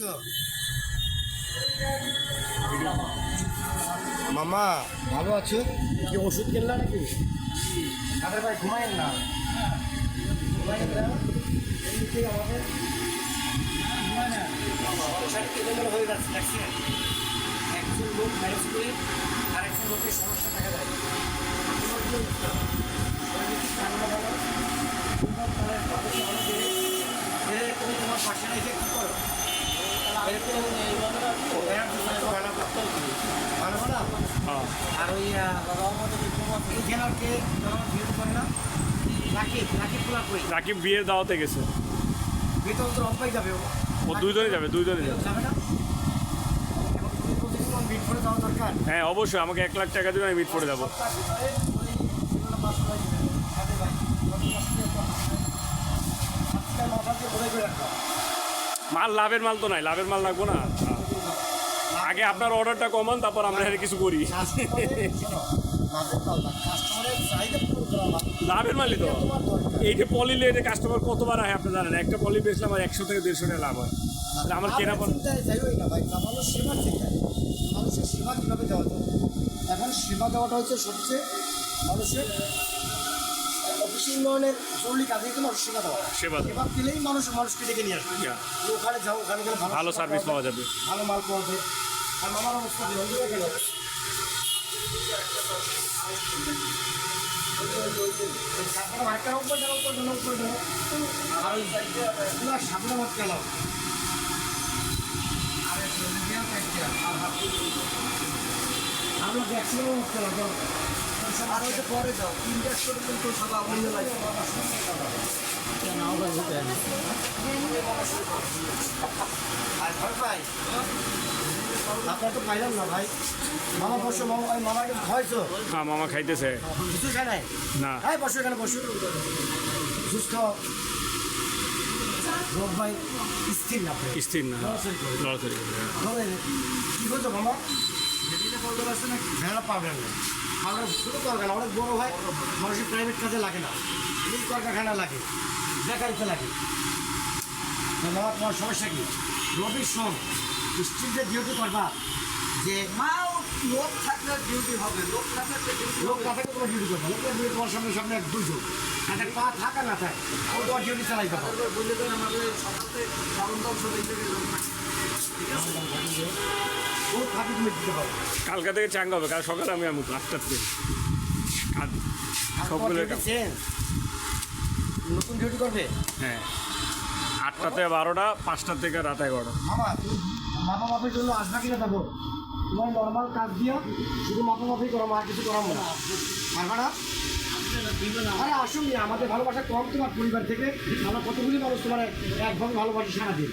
আছো মামা, ভালো আছো? কি ওষুধ কিনলা নাকি? আরে ভাই ঘুমাইন না। হয়ে যাচ্ছে একজন লোক ম্যারেজ করে আরেকজন লোকের সমস্যা দেখা যায় তোমার কি অবস্থা? শরীরে কি ঠান্ডা ভালো? তোমার মানে বাতাসে আলো বেড়ে বেড়ে তুমি তোমার পাশে রেখে কি করো এরকম এইভাবে না, ও, এরকম করে ভালো করতে হবে। ভালো না? হ্যাঁ আর ওই এই জেনারকে যখন ভিড় করে না রাকিব বিয়ের দাওয়াতে গেছে। ও দুইজনই যাবে দুইজনই যাবে। হ্যাঁ অবশ্যই আমাকে এক লাখ টাকা দিবে আমি মিট করে যাব। মাল লাভের মাল তো নাই লাভের মাল লাগবো না। আগে আপনার অর্ডারটা কমান তারপর আমরা এখানে কিছু করি। লাভের মালই তো যে পলি লেটে কাস্টমার কতবার আহে আপনি জানেন? একটা পলি বেচলে আমার একশো থেকে দেড়শো টাকা লাভ হয়। তাহলে আমার কেনা পড়ে মানুষের সেবা কীভাবে দেওয়া যায়? এখন সেবা দেওয়াটা হচ্ছে সবচেয়ে মানুষের অফিস উন্নয়নের জরুরি কাজে কিন্তু মানুষ সেবা দেওয়া। সেবা। সেবা দিলেই মানুষ মানুষকে ডেকে নিয়ে আসবে। ওখানে যাও ওখানে গেলে ভালো সার্ভিস পাওয়া যাবে। ভালো মাল পাওয়া যায়। আর আমার অবস্থা কি হয়ে গেল একটা উপর দাও উপর দাও উপর দাও আর ওই পুরো সামনে মত গেল আমরা ভ্যাকসিনও মত গেল আর ওইটা পরে যাও ইন্ডাস্ট্রি কিন্তু সব আগুন লাগে আর ভয় পাই আপনার তো পাইলাম না ভাই। মামা বসো মামা ওই মামাকে খাওয়াইছো হ্যাঁ মামা খাইতেছে। কিছু খাই নাই? না। হ্যাঁ বসো এখানে বসো। খাও। রোগ ভাই স্থির না স্থির না। নড়াচড়ি হ্যাঁ। কি করছ মামা? ভেড়া পাবেন না। আমরা ছোটো কলকারখানা অনেক বড় হয় মানুষের প্রাইভেট কাজে লাগে না। এই কলকারখানা লাগে বেকারিতে লাগে। মামা তোমার সমস্যা কি? রবি সোম স্টিল যে ডিউটি করবা যে মা লোক থাকলে ডিউটি হবে লোক থাকলে লোক না থাকে তোমার ডিউটি করবে। লোকের ডিউটি তোমার সামনে সামনে এক দুজন একটা পা থাকা না থাকে। ও তোমার ডিউটি বুঝলে তো আমাদের সকালে দল সবাই থেকে লোক ও থাকি তুমি দিতে পারবে কালকা থেকে চাঙ্গা হবে কাল সকালে আমি আমি আটটার থেকে সবগুলো। নতুন ডিউটি করবে? হ্যাঁ। আটটা থেকে বারোটা পাঁচটা থেকে রাত এগারোটা। মাপা মাপের জন্য আসবা কিনা দেবো। তোমার নর্মাল কাজ দিয়া শুধু মাপা মাপি করো আর কিছু করাবো না পারবা না? আরে আসুন আমাদের ভালোবাসা কম তোমার পরিবার থেকে। আমরা কতগুলি মানুষ তোমার একভাবে ভালোবাসি সারাদিন?